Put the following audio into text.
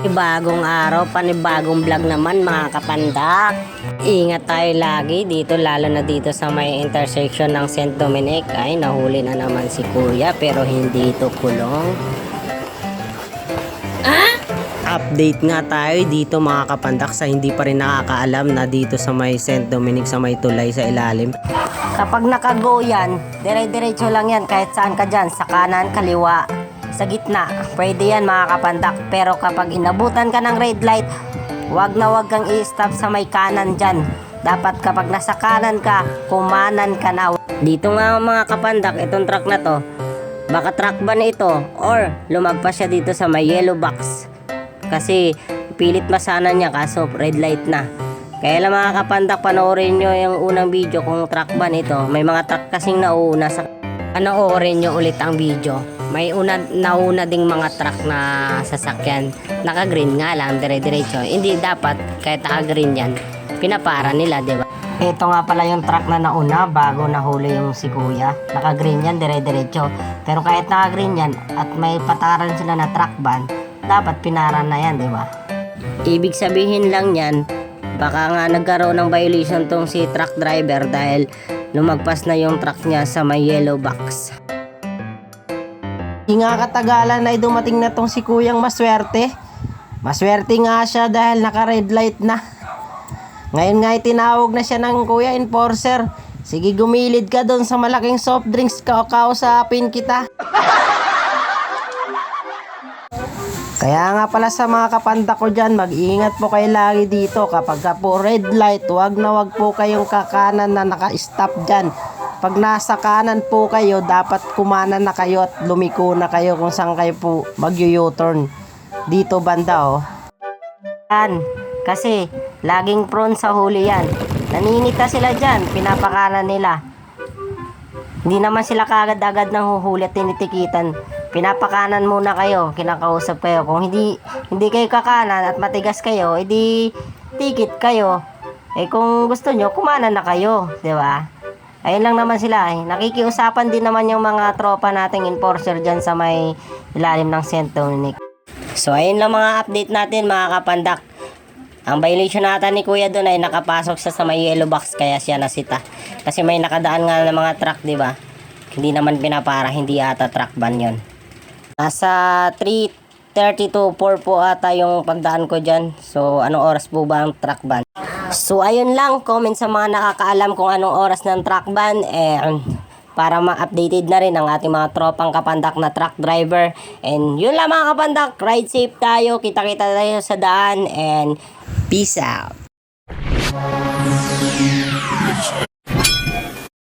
Bagong araw, panibagong vlog naman mga kapandak. Ingat tayo lagi dito, lalo na dito sa may intersection ng St. Dominic. Ay, nahuli na naman si kuya pero hindi ito kulong. Update nga tayo dito mga kapandak sa hindi pa rin nakakaalam na dito sa may St. Dominic sa may tulay sa ilalim. Kapag nakago yan, dire-diretso lang yan kahit saan ka dyan, sa kanan, kaliwa, sa gitna. Pwede yan mga kapandak. Pero kapag inabutan ka ng red light, wag na wag kang i-stop sa may kanan dyan. Dapat kapag nasa kanan ka, kumanan ka na. Dito nga mga kapandak, itong truck na to, baka truck ba na ito or lumagpas siya dito sa may yellow box. Kasi pilit masana niya kaso red light na. Kaya lang mga kapandak, panoorin nyo yung unang video kung truck ban ito. May mga truck kasing nauuna sa... Panoorin nyo ulit ang video. May una, nauna ding mga truck na sasakyan. Naka-green nga lang, dire-diretso. Hindi dapat, kahit naka-green yan, pinapara nila, di ba? Ito nga pala yung truck na nauna bago nahuli yung si kuya. Naka-green yan, dire-diretso. Pero kahit naka-green yan at may pataran sila na truck ban, dapat pinaran na yan, di ba? Ibig sabihin lang yan, baka nga nagkaroon ng violation tong si truck driver dahil lumagpas na yung truck niya sa may yellow box. Di katagalan ay dumating na tong si Kuyang Maswerte. Maswerte nga siya dahil naka-red light na. Ngayon nga tinawag na siya ng Kuya Enforcer. Sige gumilid ka doon sa malaking soft drinks ka kausapin kita. Kaya nga pala sa mga kapanda ko dyan, mag-iingat po kayo lagi dito. Kapag ka po red light, wag na wag po kayong kakanan na naka-stop dyan. Pag nasa kanan po kayo, dapat kumanan na kayo at lumiko na kayo kung saan kayo po mag-u-turn. Dito banda oh. Yan. Kasi, laging prone sa huli yan. Naninita sila dyan, pinapakanan nila. Hindi naman sila kagad-agad nang huhuli at tinitikitan. Pinapakanan muna kayo, kinakausap kayo. Kung hindi hindi kayo kakanan at matigas kayo, edi tikit kayo. Eh kung gusto nyo, kumanan na kayo, di ba? Ayun lang naman sila eh. Nakikiusapan din naman yung mga tropa nating enforcer dyan sa may ilalim ng St. Dominic. So ayun lang mga update natin mga kapandak. Ang violation nata ni Kuya doon ay nakapasok siya sa may yellow box kaya siya nasita. Kasi may nakadaan nga ng mga truck, di ba? Hindi naman pinapara, hindi ata truck ban yon. Nasa 3.30 to 4 po ata yung pagdaan ko dyan. So, anong oras po ba ang truck ban? So, ayun lang. Comment sa mga nakakaalam kung anong oras ng truck ban. Eh, para ma-updated na rin ang ating mga tropang kapandak na truck driver. And yun lang mga kapandak. Ride safe tayo. Kita-kita tayo sa daan. And peace out.